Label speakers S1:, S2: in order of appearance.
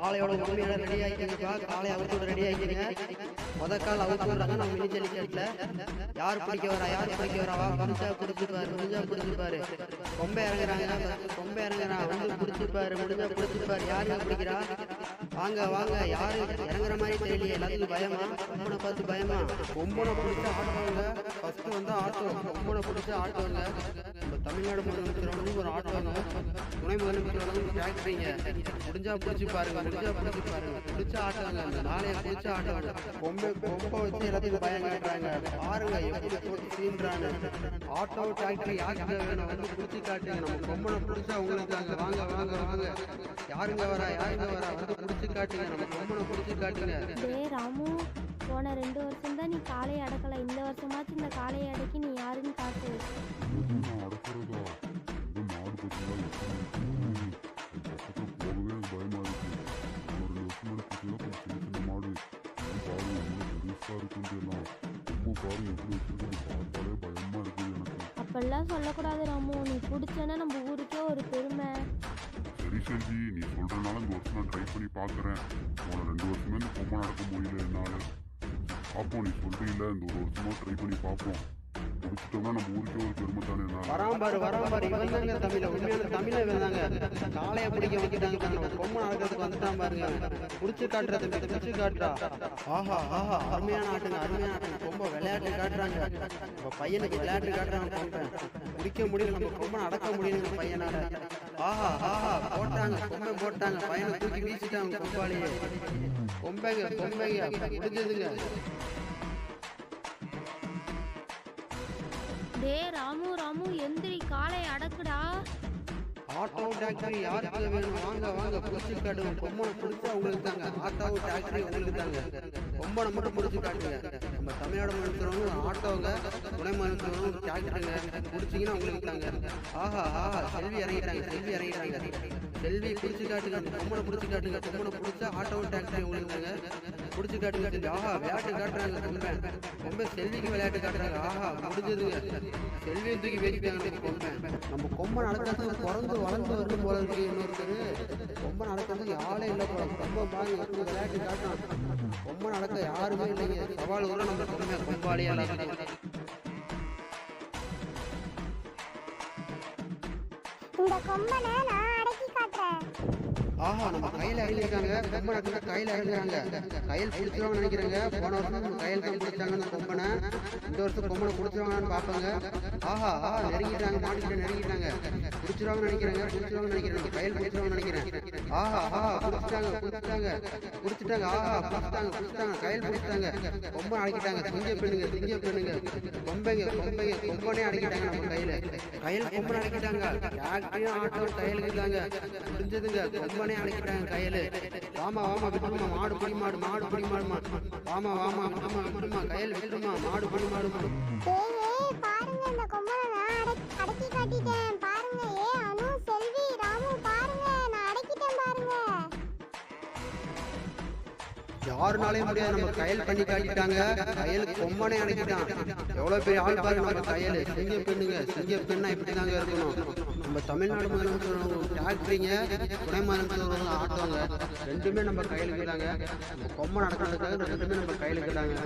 S1: காளையோட உண்மையோட ready ஆகிக்கங்கப்பா காளை அவுத்தோட ready ஆகிக்கிறீங்க முத கால் அவுத்து விடுறாங்க நம்ம மினி ஜல்லிக்கட்டுல யார் பிடிக்க வரா யார் பிடிக்க வரா முடிஞ்சா பிடிச்சிப்பாரு முடிஞ்சா பிடிச்சிப்பாரு கொம்பை இறங்குறாங்க. first கொம்பை இறங்குறான் வந்து பிடிச்சிப்பாரு முடிஞ்சா பிடிச்சிப்பாரு யாரு பிடிக்கிறா? வாங்க வாங்க. யாரு இறங்குற மாதிரி தெரியலையே. எல்லாத்துக்கும் பயமா? கொம்பனை பார்த்து பயமா? கொம்பனை பிடிச்சி ஆட்டுவாங்க ஃபர்ஸ்ட் வந்து ஆட்டுவாங்க கொம்பனை பிடிச்சி ஆட்டுவாங்க நம்ம தமிழ்நாடு முதலமைச்சர் ஒரு ஆட்டுவாங்க துணை முதலமைச்சர் ஃபேக்டரிங்க முடிஞ்சா பிடிச்சி பாருங்க. முடிஞ்சா பிடிச்சி பாருங்க. பிடிச்ச ஆட்டுவாங்க அந்த நாளைய பிடிச்ச ஆட்டுவாங்க கொம்பை பொம்ப வச்சு எல்லாத்தையும் பயம் காட்டுறாங்க பாருங்க எப்படி போட்டு சீன்றாங்க ஆட்டோ டிராக்டர் யாருக்கு வேணும் வந்து பிடிச்சி காட்டுங்க நம்ம கொம்பனை பிடிச்சா உங்களுக்கு தாங்க வாங்க வாங்க வாங்க யாருங்க வரா யாருங்க வரா வந்து பிடிச்சி காட்டுங்க நம்ம கொம்பனை பிடிச்சி காட்டுங்க
S2: டேய் ராமு போன ரெண்டு வருஷம் தான் நீ காலையை அடக்கலை. இந்த வருஷமாச்சும் இந்த காலையை அடக்கி நீ யாருன்னு
S3: பார்த்து
S2: அப்பெல்லாம் சொல்லக்கூடாது ராமு. நீ பிடிச்சேன்னா நம்ம ஊருக்கே ஒரு பெருமை.
S3: சரி செல்வி. நீ சொல்றதுனால இந்த வருஷம் நான் ட்ரை பண்ணி பார்க்குறேன் போன ரெண்டு வருஷமே இந்த பொம்மை நடக்க முடியல என்னால். பார்ப்போம் நீ சொல்றீங்கள இந்த ஒரு வருஷமா ட்ரை பண்ணி பார்ப்போம். முடிச்சிட்டோம்னா நம்ம ஊருக்கே ஒரு பெருமை தானே என்னால்
S1: வராம பாரு வராம பாரு இவன் தாங்க தமிழ உண்மையான தமிழ வேணாங்க காளைய பிடிக்க வைக்கிறாங்க பொம்மை நடக்கிறதுக்கு வந்துட்டான் பாருங்க. புடிச்சு காட்டுறது புடிச்சு காட்டுறா. ஆஹா ஆஹா. அருமையான ஆட்டுங்க அருமையான ஆட்டுங்க. ரொம்ப விளையாட்டு காட்டுறாங்க. நம்ம பையனுக்கு விளையாட்டு காட்டுறாங்க பிடிக்க முடியல நம்ம கொம்பை நடக்க முடியல பையனால. ஆஹா ஆஹா. போட்டாங்க பொம்மை போட்டாங்க. பையனை தூக்கி வீசிட்டாங்க கொம்பாலேயே கொம்பைங்க கொம்பைங்க முடிஞ்சதுங்க.
S2: டே ராமு ராமு எந்திரி காலை அடக்குடா.
S1: ஆட்டோ டாக்டரி யாருக்கு வேணும்? வாங்க வாங்க. பிடிச்சி கார்டு பொம்மை பிடிச்சா உங்களுக்கு தாங்க. ஆட்டோ டாக்டரி உங்களுக்கு தாங்க. ரொம்ப மட்டும் பிடிச்சி காட்டுங்க நம்ம தமிழ்நாடு மனுஷனவங்க ஆட்டோங்க துணை மனுஷனவங்க டாக்டருங்க பிடிச்சிங்கன்னா உங்களுக்கு தாங்க ஆஹா ஆஹா செல்வி இறங்கிட்டாங்க செல்வி இறங்கிட்டாங்க. செல்வி பிடிச்சி காட்டுங்க பொம்மனை பிடிச்சி காட்டுங்க பொம்மனை பிடிச்சா ஆட்டோவும் டாக்டரி உங்களுக்கு தாங்க பிடிச்சி காட்டுங்க செல்வி. ஆஹா விளையாட்டு காட்டுறாங்க பொம்மை. பொம்மை செல்விக்கு விளையாட்டு காட்டுறாங்க. ஆஹா முடிஞ்சதுங்க. செல்வியை தூக்கி வேடிட்டாங்க பொம்மை. நம்ம கொம்பை நடக்கிறது பிறந்து வளர்ந்து வரும் போல இருக்கு இன்னொருத்தர். கொம்பை நடக்கிறதுக்கு ஆளே இல்லை போல கொம்பை பாருங்க விளையாட்டு காட்டுறான். கொம்பை நடக்க யாருமே இல்லைங்க சவால் கூட நம்ம கொம்பை கொம்பாளியால
S4: இந்த கொம்பனை நான்
S1: ஆஹா நம்ம கையில இறங்கிருக்காங்க கொம்பனை கூட கையில இறங்குறாங்க கையில் பிடிச்சிருவாங்க நினைக்கிறாங்க. போன வருஷம் நம்ம கையில் தான் பிடிச்சாங்க அந்த கொம்பனை. இந்த வருஷம் கொம்பனை பிடிச்சிருவாங்கன்னு பார்ப்பாங்க. ஆஹா ஆஹா நெருங்கிட்டாங்க. மாட்டிக்கிட்ட நெருங்கிட்டாங்க. பிடிச்சிருவாங்க நினைக்கிறாங்க பிடிச்சிருவாங்க நினைக்கிறாங்க. கையில் பிடிச்சிருவாங்க நினைக்கிறேன். ஆஹா ஆஹா பிடிச்சிட்டாங்க பிடிச்சிட்டாங்க. பிடிச்சிட்டாங்க ஆஹா பிடிச்சிட்டாங்க பிடிச்சிட்டாங்க. கையில் பிடிச்சிட்டாங்க. கொம்பை அடைக்கிட்டாங்க. திங்க பெண்ணுங்க திங்க பெண்ணுங்க. கொம்பைங்க கொம்பைங்க. கொம்பனே அடைக்கிட்டாங்க நம்ம கையில. கையில் கொம்பனை அடைக்கிட்டாங்க. யார்கிட்டயும் ஆட்டோ கையில் இருக்காங்க முடிஞ்சதுங்க. கொம்பனை அடக்கிட்டாங்க கையில. வாமா வாமா விட்டுமா மாடு பிடி மாடு மாடு பிடி மாடுமா வாமா வாமா விட்டுமா விட்டுமா கையில விட்டுமா மாடு பிடி மாடுமா
S4: பாருங்க இந்த கொம்பனை நான் அடக்கி காட்டிட்டேன்.
S1: யாருனாலே முடியாது. நம்ம கையல் பண்ணி காட்டிட்டாங்க. கையல் கொம்பனே அடக்கிட்டான் எவ்வளவு பெரிய ஆள் பாருங்க நம்ம கையல். சிங்க பெண்ணுங்க சிங்க பெண்ணா இப்படி தாங்க இருக்கணும். நம்ம தமிழ்நாடு முதலமைச்சர் டாக்டரிங்க துணை முதலமைச்சர் ஆட்டோங்க ரெண்டுமே நம்ம கையில் இருக்கிறாங்க நம்ம கொம்பை நடக்கிறதுக்காக ரெண்டுமே நம்ம கையில் இருக்கிறாங்க